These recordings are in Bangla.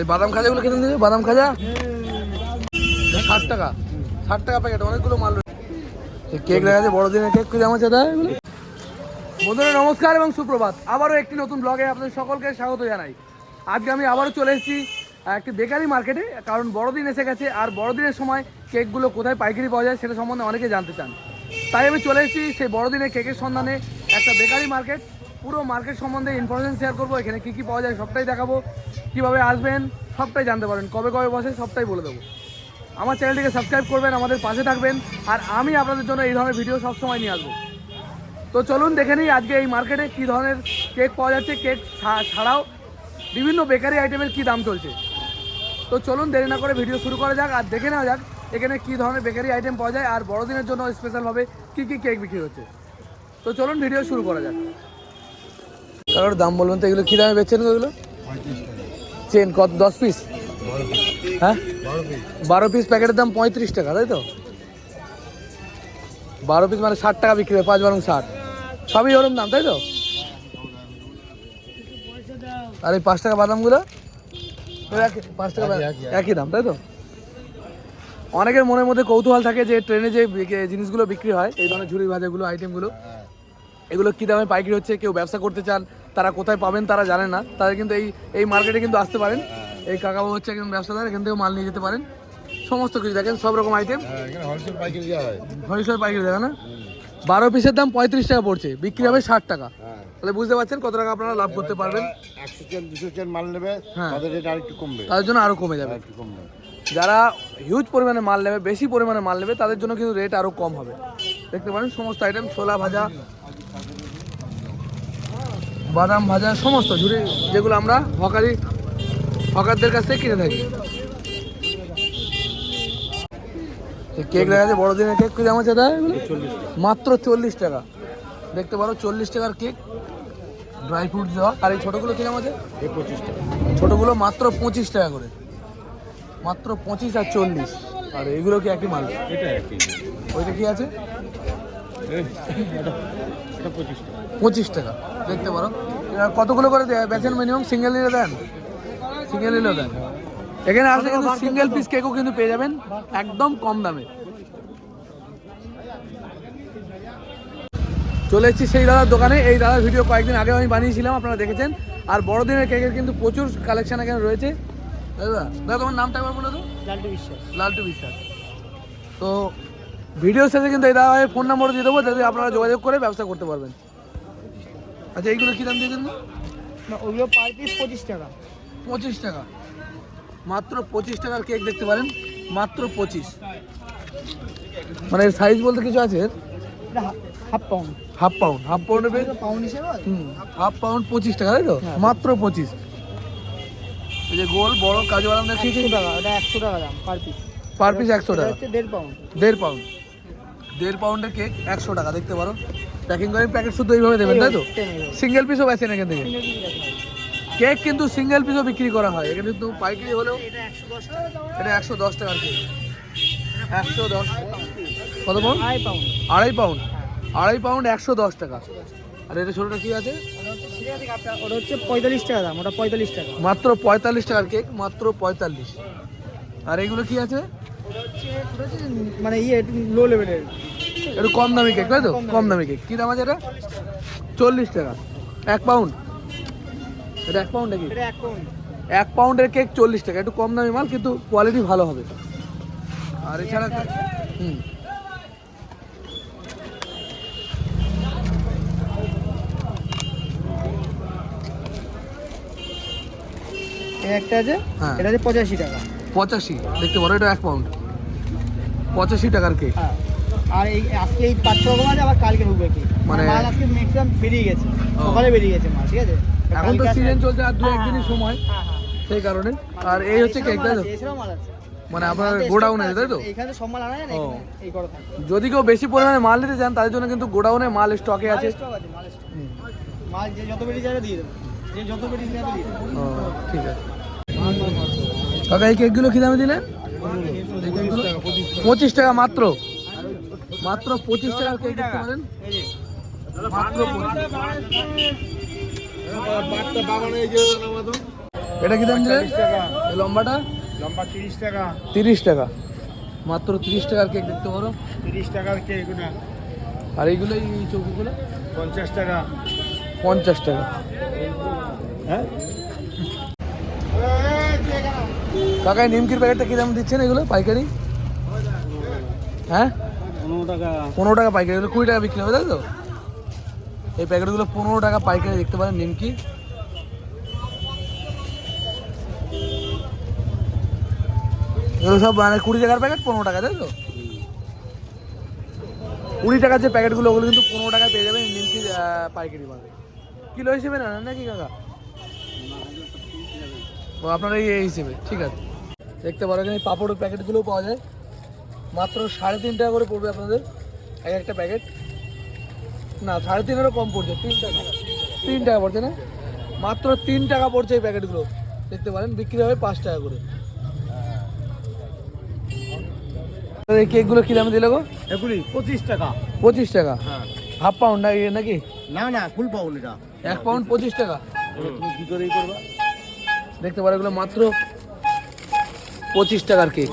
এই বাদাম খাজাগুলো কিনে দিবে বাদাম খাজা? ষাট টাকা। ষাট টাকা প্যাকেট অনেকগুলো মাল রয়েছে। কেক দেখা যাচ্ছে বড়দিনের কেক আছে দাদা এগুলো বন্ধুরা, নমস্কার এবং সুপ্রভাত। আবারও একটি নতুন ব্লগে আপনাদের সকলকে স্বাগত জানাই। আজকে আমি আবারও চলে এসেছি একটি বেকারি মার্কেটে কারণ বড়দিন এসে গেছে, আর বড়দিনের সময় কেকগুলো কোথায় পাইকারি পাওয়া যায় সেটা সম্বন্ধে অনেকে জানতে চান। তাই আমি চলে এসেছি সেই বড়দিনের কেকের সন্ধানে একটা বেকারি মার্কেট পুরো মার্কেট সম্বন্ধে ইনফরমেশন শেয়ার করব, এখানে কী কী পাওয়া যায় সবটাই দেখাবো, কীভাবে আসবেন সবটাই জানতে পারেন কবে কবে বসে সবটাই বলে দেবো। আমার চ্যানেলটিকে সাবস্ক্রাইব করবেন, আমাদের পাশে থাকবেন, আর আমি আপনাদের জন্য এই ধরনের ভিডিও সবসময় নিয়ে আসব। তো চলুন দেখে নিই আজকে এই মার্কেটে কী ধরনের কেক পাওয়া যাচ্ছে কেক ছাড়াও বিভিন্ন বেকারি আইটেমের কী দাম চলছে। তো চলুন দেরি না করে ভিডিও শুরু করা যাক, আর দেখে নেওয়া যাক এখানে কী ধরনের বেকারি আইটেম পাওয়া যায়, আর বড়দিনের জন্য স্পেশালভাবে কী কী কেক বিক্রি হচ্ছে। তো চলুন ভিডিও শুরু করা যাক। কারোর দাম বলবেন তো এগুলো কী দামে বেচছেন এগুলো? চেন কত দশ পিস হ্যাঁ? বারো পিস প্যাকেটের দাম পঁয়ত্রিশ টাকা তাই তো? বারো পিস মানে ষাট টাকা বিক্রি হয় পাঁচ বারং ষাট। সবই ওরম দাম তাই তো? আর এই পাঁচ টাকা বাদামগুলো? পাঁচ টাকা একই দাম তাই তো? অনেকের মনের মধ্যে কৌতূহল থাকে যে ট্রেনে যে জিনিসগুলো বিক্রি হয় এই ধরনের ঝুড়ি ভাজাগুলো আইটেমগুলো এগুলো কী দামে পাইকারি হচ্ছে কেউ ব্যবসা করতে চান তারা কোথায় পাবেন তারা জানে না। তারা কিন্তু এই এই মার্কেটে কিন্তু আসতে পারেন। এই কাকাবাবু হচ্ছে একজন ব্যবসাদার এখান থেকে মাল নিয়ে যেতে পারেন। সমস্ত কিছু দেখেন সব রকম আইটেম হ্যাঁ, এখানে হোলসেল পাইকারি হরিশয় পাইকারি দেখা না? বারো পিসের দাম পঁয়ত্রিশ টাকা পড়ছে বিক্রি হবে ষাট টাকা। হ্যাঁ। তাহলে বুঝতে পারছেন কত টাকা আপনারা লাভ করতে পারবেন। একশো চেন দুশো চেন মাল নেবে হ্যাঁ। তাদের রেট আর কমবে। তাদের জন্য আরও কমে যাবে। যারা হিউজ পরিমাণে মাল নেবে বেশি পরিমাণে মাল নেবে তাদের জন্য কিন্তু রেট আরও কম হবে। দেখতে পারেন সমস্ত আইটেম ছোলা ভাজা বাদাম ভাজা সমস্ত ঝুড়ি যেগুলো আমরা হকারি হকারদের কাছ থেকে কিনে থাকি। কেক দেখা যাচ্ছে বড়দিনের কেক কি দাম আছে দাদা মাত্র চল্লিশ টাকা। দেখতে পারো চল্লিশ টাকার কেক। ড্রাই ফ্রুট দেওয়া। আর এই ছোটোগুলো কি দাম আছে? পঁচিশ টাকা। ছোটোগুলো মাত্র পঁচিশ টাকা করে। মাত্র পঁচিশ আর চল্লিশ। আর এগুলো কি একই মাল? এটা একই ওইটা কি আছে? পঁচিশ টাকা। দেখতে পারো। কতগুলো করে বেচেন মিনিমাম সিঙ্গেল নিলে দেন? সিঙ্গেল নিলেও দেন। এখানে আসলে কিন্তু সিঙ্গেল পিস কেকও কিন্তু পেয়ে যাবেন। একদম কম দামে। চলে এসেছি সেই দাদার দোকানে। এই দাদার ভিডিও কয়েকদিন আগে আমি বানিয়েছিলাম আপনারা দেখেছেন। আর বড়দিনের কেকের কিন্তু প্রচুর কালেকশন এখানে রয়েছে। দাদা দাদা তোমার নামটা একবার বলে তো লালটু বিশ্বাস। লালটু বিশ্বাস। তো ভিডিও শেষে কিন্তু এই দাদার ফোন নম্বর দিয়ে দেবো যাতে আপনারা যোগাযোগ করে ব্যবসা করতে পারবেন। আচ্ছা এইগুলো কী দাম দিয়েছেন? না ওগুলো পার পিস পঁচিশ টাকা। পঁচিশ টাকা। মাত্র পঁচিশ টাকার কেক দেখতে পারেন মাত্র পঁচিশ। মানে সাইজ বলতে কিছু আছে half pound half pound half পাউন্ডের বেশ পাউন্ড হিসেবে? হাফ পাউন্ড পঁচিশ টাকা তাই তো? হ্যাঁ। মাত্র পঁচিশ। এই যে গোল বড় কাজু বাদাম দেখছি টাকা ওটা একশো টাকা দাম পার পিস পার পিস একশো টাকা। দেড় পাউন্ড দেড় পাউন্ড দেড় পাউন্ডের কেক একশো টাকা দেখতে পারো। প্যাকিং করে প্যাকেট শুধু এইভাবে দেবেন তাই তো? সিঙ্গেল পিসও বেছেন এখান থেকে? কেক কিন্তু সিঙ্গেল পিসও বিক্রি করা হয়। এখানে কিন্তু পাইকারি হলেও এটা একশো দশ টাকা। এটা একশো দশ টাকার কেক একশো দশ। কত পাউন্ড আড়াই পাউন্ড আড়াই পাউন্ড একশো দশ টাকা। আর এটা ছোটোটা কি আছে? ওটা হচ্ছে পঁয়তাল্লিশ টাকা দাম ওটা পঁয়তাল্লিশ টাকা। মাত্র পঁয়তাল্লিশ টাকার কেক মাত্র পঁয়তাল্লিশ। আর এগুলো কি আছে? মানে ইয়ে লো লেভেলের একটু কম দামি কেক তাই তো? কম দামি। কেক কী দাম আছে এটা? চল্লিশ টাকা। এক পাউন্ড এটা এক পাউন্ড নাকি? এক পাউন্ড এক পাউন্ডের কেক চল্লিশ টাকা। একটু কম দামি মাল কিন্তু কোয়ালিটি ভালো হবে। আর এছাড়া হুম। একটা আছে হ্যাঁ। এটা হচ্ছে পঁচাশি টাকা। পঁচাশি। দেখতে পারো এটা এক পাউন্ড পঁচাশি টাকার কেক হ্যাঁ। আর এই আজকে এই পাঁচ ছ রকম আছে আবার কালকে ঢুকবে কি মানে- মাল আজকে ম্যাক্সিমাম বেরিয়ে গেছে। সকালে বেরিয়ে গেছে মাল ঠিক আছে? এখন তো সিজন চলছে আর দু একদিনই হ্যাঁ, সময়। হ্যাঁ, হ্যাঁ। সেই কারণে। আর এই হচ্ছে কেক তাই তো? আছে, আছে। মানে আপনার গোডাউনে stock তাই তো? এখানে সব মাল আনা যায় না এই করে যদি কেউ বেশি পরিমাণে মাল নিতে চান তাদের জন্য কিন্তু গোডাউনে মাল স্টকে মাল আছে। আছে মাল যে যত বেরিয়ে যাবে দিয়ে দেবো। যে যত বেরিয়ে যাবে দিয়ে দেবো। ঠিক আছে। কাকা এই কেকগুলো কি দামে দিলেন? পঁচিশ টাকা মাত্র। মাত্র পঁচিশ টাকার কেক দেখতে পারেন মাত্র এটা কি দাম দিলেন? টাকা। লম্বাটা? লম্বা তিরিশ টাকা। তিরিশ টাকা। মাত্র তিরিশ টাকার কেক দেখতে পারো। তিরিশ টাকার কেক না। আর এইগুলো এই চৌকিগুলো? পঞ্চাশ টাকা। পঞ্চাশ টাকা। হ্যাঁ? কাকা এই নিমকির প্যাকেটটা কি দাম দিচ্ছেন এগুলো? পাইকারি? হ্যাঁ? পনেরো টাকা। পাইকারি। এগুলো কুড়ি টাকা বিক্রি হবে তাই তো? এই প্যাকেটগুলো পনেরো টাকা পাইকারি দেখতে পারেন নিমকি। এগুলো সব মানে কুড়ি টাকার প্যাকেট পনেরো টাকা তাই তো? কুড়ি টাকার যে প্যাকেটগুলো ওগুলো কিন্তু পনেরো টাকায় পেয়ে যাবেন নিমকি পাইকারি মানে কিলো হিসেবে না নাকি কাকা? ও আপনার এই এই হিসেবে ঠিক আছে। দেখতে পারো এখানে পাপড়ের প্যাকেটগুলোও পাওয়া যায়। মাত্র সাড়ে তিন টাকা করে পড়বে আপনাদের। এক একটা প্যাকেট না সাড়ে তিনেরও কম পড়ছে তিন টাকা। তিন টাকা পড়ছে না? মাত্র তিন টাকা পড়ছে এই প্যাকেটগুলো দেখতে পারেন বিক্রি হবে পাঁচ টাকা করে। এই কেকগুলো কী দামে দিলে গো? এগুলি পঁচিশ টাকা। পঁচিশ টাকা? হ্যাঁ। হাফ পাউন্ড নাকি? না না ফুল পাউন এটা। এক পাউন্ড পঁচিশ টাকা। তুমি কি করেই করবা? দেখতে পারো এগুলো মাত্র পঁচিশ টাকার কেক।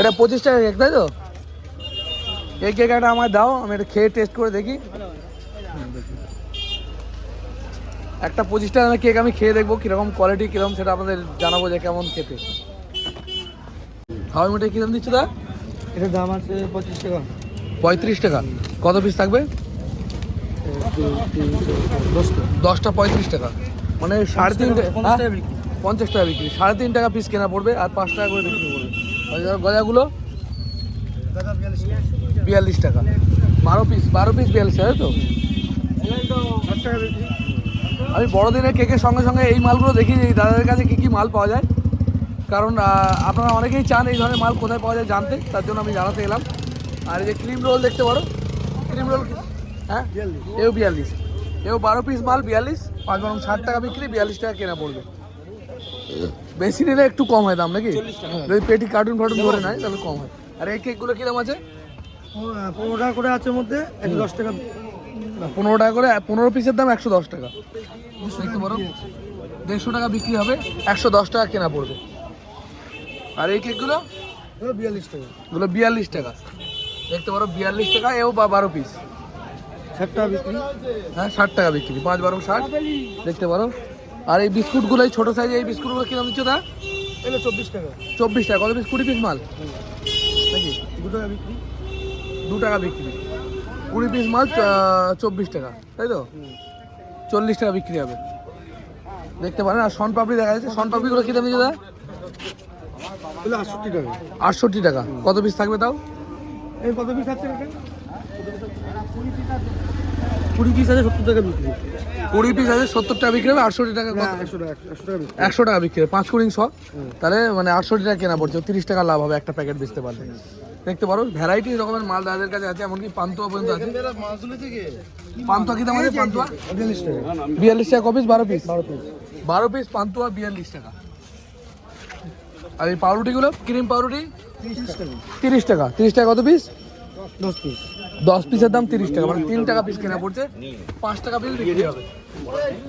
এটা পঁচিশ টাকা কেক তাই তো? এই কেক একটা আমায় দাও আমি এটা খেয়ে টেস্ট করে দেখি। একটা পঁচিশ টাকা কেক আমি খেয়ে দেখব কীরকম কোয়ালিটি কীরকম সেটা আপনাদের জানাব যে কেমন খেতে। হাওয়াই মিঠাই কীরকম দিচ্ছ দা এটার দাম আছে পঁচিশ টাকা। পঁয়ত্রিশ টাকা। কত পিস থাকবে? দশটা পঁয়ত্রিশ টাকা। মানে সাড়ে তিন পঞ্চাশ হ্যাঁ? টাকা বিক্রি। পঞ্চাশ টাকা বিক্রি। সাড়ে তিন টাকা পিস কেনা পড়বে আর পাঁচ টাকা করে বিক্রি করবে গজাগুলো বিয়াল্লিশ টাকা। বারো পিস বারো পিস বিয়াল্লিশ টাকা তো? আমি বড়দিনের কেকের সঙ্গে সঙ্গে এই মালগুলো দেখি যে দাদাদের কাছে কী কী মাল পাওয়া যায়। কারণ আপনারা অনেকেই চান এই ধরনের মাল কোথায় পাওয়া যায় জানতে। তার জন্য আমি জানাতে এলাম। আর এই যে ক্রিম রোল দেখতে পারো। ক্রিম রোল হ্যাঁ? এও বিয়াল্লিশ। এও বারো পিস মাল বিয়াল্লিশ। পাঁচ বরং ষাট টাকা বিক্রি বিয়াল্লিশ টাকা কেনা পড়বে। বেশি নিলে একটু কম হয় দাম নাকি? যদি পেটি কার্টুন ফার্টুন ধরে নেয় তাহলে কম হয়। আর এই কেকগুলো কী দাম আছে? পনেরো টাকা করে আছে মধ্যে একশো দশ টাকা। পনেরো টাকা করে পনেরো পিসের দাম একশো দশ টাকা। দেখতে পারো। দেড়শো টাকা বিক্রি হবে একশো দশ টাকা কেনা পড়বে। আর এই কেকগুলো বিয়াল্লিশ টাকা। এগুলো বিয়াল্লিশ টাকা। দেখতে পারো বিয়াল্লিশ টাকা এও বা বারো পিস ষাট টাকা বিক্রি। হ্যাঁ ষাট টাকা বিক্রি পাঁচ বারো ষাট দেখতে পারো। আর এই বিস্কুটগুলো এই ছোটো সাইজে এই বিস্কুটগুলো কীরকম দিচ্ছ তা? এগুলো চব্বিশ টাকা। চব্বিশ টাকা কত পিস কুড়ি পিস মাল? নাকি? দু টাকা বিক্রি। দু টাকা বিক্রি। কুড়ি পিস মাল চব্বিশ টাকা তাই তো? চল্লিশ টাকা বিক্রি হবে। দেখতে পারেন আর শন পাপড়ি দেখা যাচ্ছে। শন পাপড়িগুলো কী দাম দিচ্ছে এগুলো আটষট্টি টাকা। আটষট্টি টাকা। কত পিস থাকবে তাও? এই কত পিস আছে কুড়ি পিস আছে সত্তর টাকা বিক্রি। কুড়ি পিস আছে সত্তর টাকা বিক্রি হবে আটষট্টি টাকা একশো টাকা বিক্রি। হবে পাঁচ কুড়ি শ। তাহলে মানে টাকা কেনা পড়ছে তিরিশ টাকা লাভ হবে একটা প্যাকেট বেচতে পারলে। দেখতে পারো ভ্যারাইটি রকমের মাল দাদাদের কাছে আছে এমনকি পান্তুয়া পর্যন্ত আছে। পান্তুয়া কি দাম আছে পান্তুয়া? বিয়াল্লিশ টাকা। বিয়াল্লিশ টাকা কপিস বারো পিস বারো পিস বারো পিস পান্তুয়া বিয়াল্লিশ টাকা। আর এই পাউরুটিগুলো ক্রিম পাউরুটি? তিরিশ টাকা। তিরিশ টাকা তিরিশ টাকা কত পিস দশ পিস দশ পিসের দাম তিরিশ টাকা মানে তিন টাকা পিস কেনা পড়ছে। পাঁচ টাকা পিস বিক্রি হবে।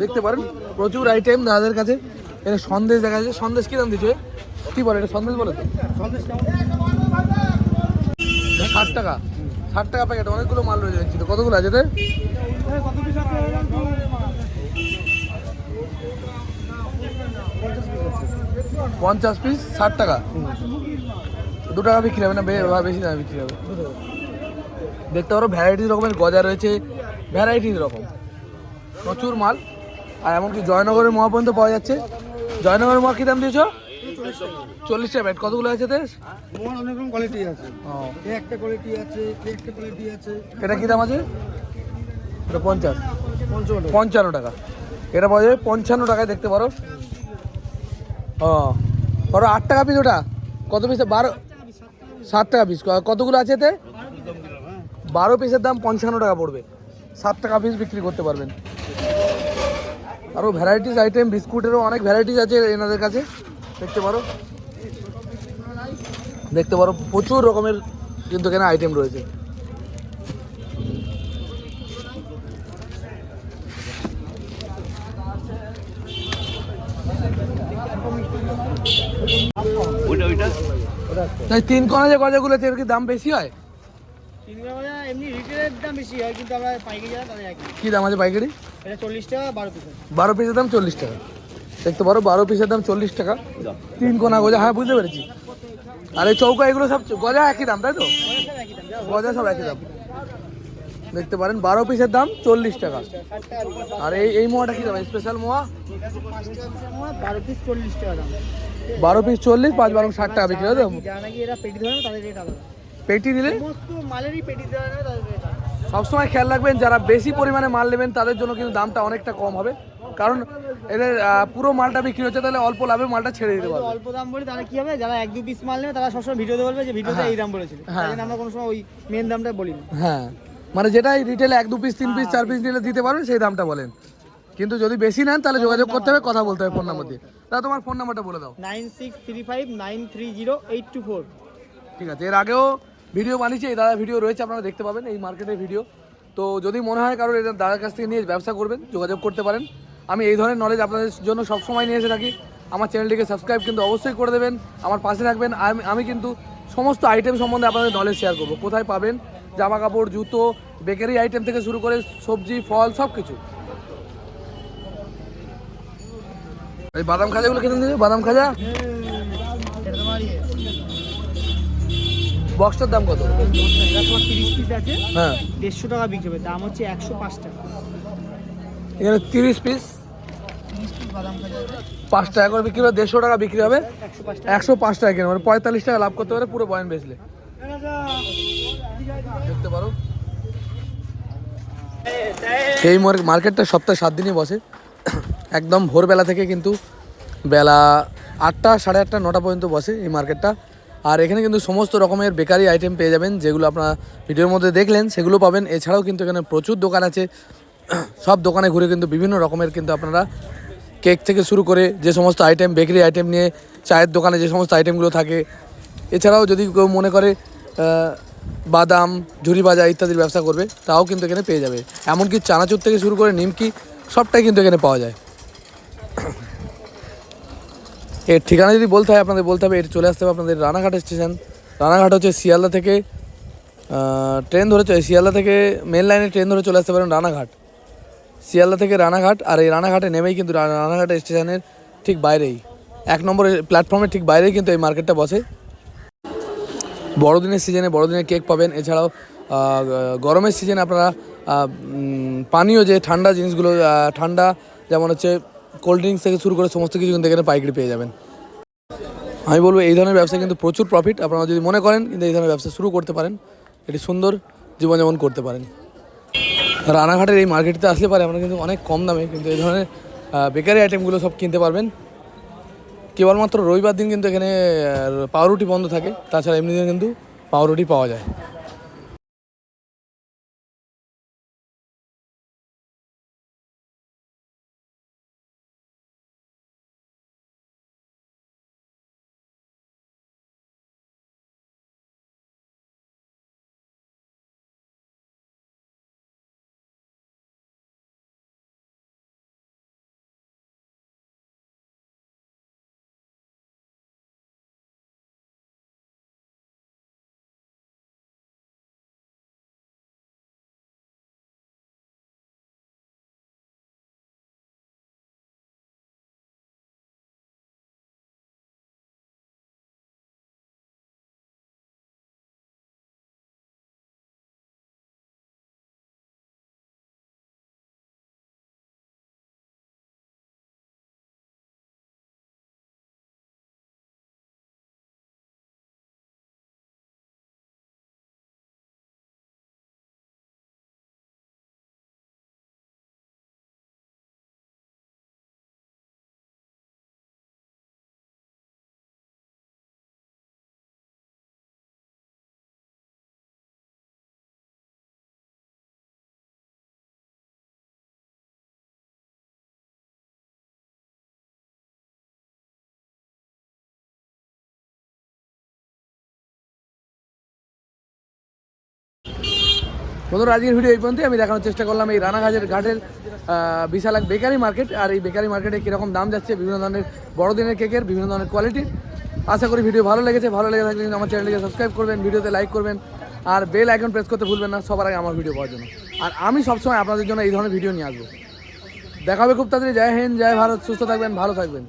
দেখতে পারেন, প্রচুর আইটেম দাদাদের কাছে। এটা সন্দেশ দেখা যাচ্ছে সন্দেশ কি দাম দিচ্ছে? কি বলে এটা? সন্দেশ বলে তো? ষাট টাকা। ষাট টাকা প্যাকেট অনেকগুলো মাল রয়েছে দেখছি তো। কতগুলো আছে আছে পঞ্চাশ পিস ষাট টাকা। দু টাকা বিক্রি হবে না? বেশি দামে বিক্রি হবে। দেখতে পারো ভ্যারাইটি রকমের গজা রয়েছে ভ্যারাইটি রকম। প্রচুর মাল আর এমনকি জয়নগরের মোয়া পর্যন্ত পাওয়া যাচ্ছে। জয়নগরের মোয়া কী দাম দিয়েছ? চল্লিশ টাকা প্যাকেট কতগুলো আছে মোহন অনেক রকম কোয়ালিটি আছে। একটা কোয়ালিটি আছে একটা কোয়ালিটি আছে। এটা কী দাম আছে? এটা পঞ্চাশ। পঞ্চান্ন। টাকা পঞ্চান্ন টাকা। এটা পাওয়া যাবে পঞ্চান্ন টাকায় দেখতে পারো। ও। ধরো আট টাকা পিস ওটা। কত পিস বারো সাত টাকা পিস কতগুলো আছে এতে? বারো পিসের দাম পঞ্চান্ন টাকা পড়বে। সাত টাকা পিস বিক্রি করতে পারবেন। আরও ভ্যারাইটিস আইটেম বিস্কুটেরও অনেক ভ্যারাইটিস আছে এনাদের কাছে। দেখতে পারো। দেখতে পারো প্রচুর রকমের কিন্তু এখানে আইটেম রয়েছে। তিন কনা যে গজাগুলো এর কি দাম বেশি হয়? তিন গ্রাম এমনি রিটেলের দাম বেশি হয় কিন্তু আমরা পাইকারি যারা তাদের একই। কি দাম আছে পাইকারি? এটা চল্লিশ টাকা বারো পিস বারো পিসের দাম চল্লিশ টাকা। দেখতে পারো বারো পিসের দাম চল্লিশ টাকা। তিন কোনা গজা হ্যাঁ বুঝতে পেরেছি। আর এই চৌকা এগুলো সব গজা একই দাম তাই তো? গজা সব একই দাম। দেখতে পারেন বারো পিসের দাম চল্লিশ টাকা। আর এই এই মোয়াটা কি দাম? স্পেশাল মোয়া? বারো পিস চল্লিশ টাকা দাম। বারো পিস চল্লিশ পাঁচ বারো ষাট টাকা বিক্রি হয় তো? পেটি রেট সবসময় খেয়াল রাখবেন যারা বেশি পরিমাণে মাল নেবেন তাদের জন্য কিন্তু দামটা অনেকটা কম হবে। কারণ এদের পুরো মালটা বিক্রি হচ্ছে তাহলে অল্প লাভে মালটা ছেড়ে দিতে পারবে। অল্প দাম বলি তাহলে কি হবে? যারা এক দু পিস মাল নেবে তারা সবসময় ভিডিওতে বলবে যে ভিডিওতে হ্যাঁ। এই দাম বলেছিল। হ্যাঁ। তাই জন্য আমরা কোনো সময় ওই মেন দামটা বলি না হ্যাঁ। মানে যেটাই রিটেলে এক দু পিস তিন পিস চার পিস নিলে দিতে পারবেন সেই দামটা বলেন। কিন্তু যদি বেশি নেন তাহলে যোগাযোগ করতে হবে কথা বলতে হবে ফোন নাম্বার দিয়ে। তা তোমার ফোন নাম্বারটা বলে দাও। Nine six three five nine three zero eight two four ঠিক আছে এর আগেও ভিডিও বানিয়েছি, এই দাদা ভিডিও রয়েছে, আপনারা দেখতে পাবেন এই মার্কেটের ভিডিও তো যদি মনে হয় কারোর এটা দাদার কাছ থেকে নিয়ে ব্যবসা করবেন, যোগাযোগ করতে পারেন। আমি এই ধরনের নলেজ আপনাদের জন্য সবসময় নিয়ে এসে থাকি। আমার চ্যানেলটিকে সাবস্ক্রাইব কিন্তু অবশ্যই করে দেবেন, আমার পাশে থাকবেন। আমি আমি কিন্তু সমস্ত আইটেম সম্বন্ধে আপনাদের নলেজ শেয়ার করব। কোথায় পাবেন? জামা কাপড় জুতো বেকারি আইটেম থেকে শুরু করে সবজি, ফল সব কিছু এই বাদাম খাজাগুলো দেবে বাদাম খাজা? বক্সটার দাম কত? তিরিশ পিস আছে। হ্যাঁ। দেড়শো টাকা বিক্রি হবে। দাম হচ্ছে একশো পাঁচ টাকা। এখানে তিরিশ পিস? পাঁচ টাকা করে বিক্রি হবে দেড়শো টাকা বিক্রি হবে। একশো পাঁচ টাকা। কিনে মানে পঁয়তাল্লিশ টাকা লাভ করতে পারে পুরো বয়ান বেচলে। দেখতে পারো। এই মার্কেটটা সপ্তাহে সাত দিনই বসে। একদম ভোরবেলা থেকে কিন্তু বেলা আটটা সাড়ে আটটা নটা পর্যন্ত বসে এই মার্কেটটা। আর এখানে কিন্তু সমস্ত রকমের বেকারি আইটেম পেয়ে যাবেন, যেগুলো আপনারা ভিডিওর মধ্যে দেখলেন, সেগুলো পাবেন। এছাড়াও কিন্তু এখানে প্রচুর দোকান আছে। সব দোকানে ঘুরে কিন্তু বিভিন্ন রকমের কিন্তু আপনারা কেক থেকে শুরু করে যে সমস্ত আইটেম বেকারি আইটেম নিয়ে, চায়ের দোকানে যে সমস্ত আইটেমগুলো থাকে। এছাড়াও যদি কেউ মনে করে বাদাম, ঝুরি ভাজা ইত্যাদির ব্যবসা করবে, তাও কিন্তু এখানে পেয়ে যাবে। এমনকি চানাচুর থেকে শুরু করে নিমকি, সবটাই কিন্তু এখানে পাওয়া যায়। এর ঠিকানা যদি বলতে হয় আপনাদের, বলতে হবে এটি চলে আসতে হবে আপনাদের রানাঘাট স্টেশন। রানাঘাট হচ্ছে শিয়ালদা থেকে ট্রেন ধরে শিয়ালদা থেকে মেন লাইনে ট্রেন ধরে চলে আসতে পারেন রানাঘাট। শিয়ালদা থেকে রানাঘাট, আর এই রানাঘাটে নেমেই কিন্তু রানাঘাট স্টেশনের ঠিক বাইরেই, এক নম্বর প্ল্যাটফর্মের ঠিক বাইরেই কিন্তু এই মার্কেটটা বসে। বড়দিনের সিজনে বড়দিনের কেক পাবেন, এছাড়াও গরমের সিজনে আপনারা পানীয় যে ঠান্ডা জিনিসগুলো ঠান্ডা যেমন হচ্ছে কোল্ড ড্রিঙ্কস থেকে শুরু করে সমস্ত কিছু কিন্তু এখানে পাইকারি পেয়ে যাবেন। আমি বলব এই ধরনের ব্যবসা কিন্তু প্রচুর প্রফিট আপনারা যদি মনে করেন কিন্তু এই ধরনের ব্যবসা শুরু করতে পারেন, এটি সুন্দর জীবনযাপন করতে পারেন। রানাঘাটের এই মার্কেটে আসলে পারে আমরা কিন্তু অনেক কম দামে কিন্তু এই ধরনের বেকারি আইটেমগুলো সব কিনতে পারবেন। কেবলমাত্র রবিবার দিন কিন্তু এখানে পাউরুটি বন্ধ থাকে, তাছাড়া এমনি দিনে কিন্তু পাউরুটি পাওয়া যায়। বন্ধুরা আজকের ভিডিও এই পর্যন্তই। আমি দেখানোর চেষ্টা করলাম এই রানাঘাটের ঘাটের বিশাল এক বেকারি মার্কেট। আর এই বেকারি মার্কেটে কীরকম দাম যাচ্ছে, বিভিন্ন ধরনের বড়দিনের কেকের, বিভিন্ন ধরনের কোয়ালিটির আশা করি ভিডিও ভালো লেগেছে। ভালো লেগে থাকলে আমার চ্যানেলকে সাবস্ক্রাইব করবেন, ভিডিওতে লাইক করবেন। আর বেল আইকন প্রেস করতে ভুলবেন না, সবার আগে আমার ভিডিও পাওয়ার জন্য। আর আমি সবসময় আপনাদের জন্য এই ধরনের ভিডিও নিয়ে আসব। দেখা হবে খুব তাড়াতাড়ি। জয় হিন্দ, জয় ভারত। সুস্থ থাকবেন, ভালো থাকবেন।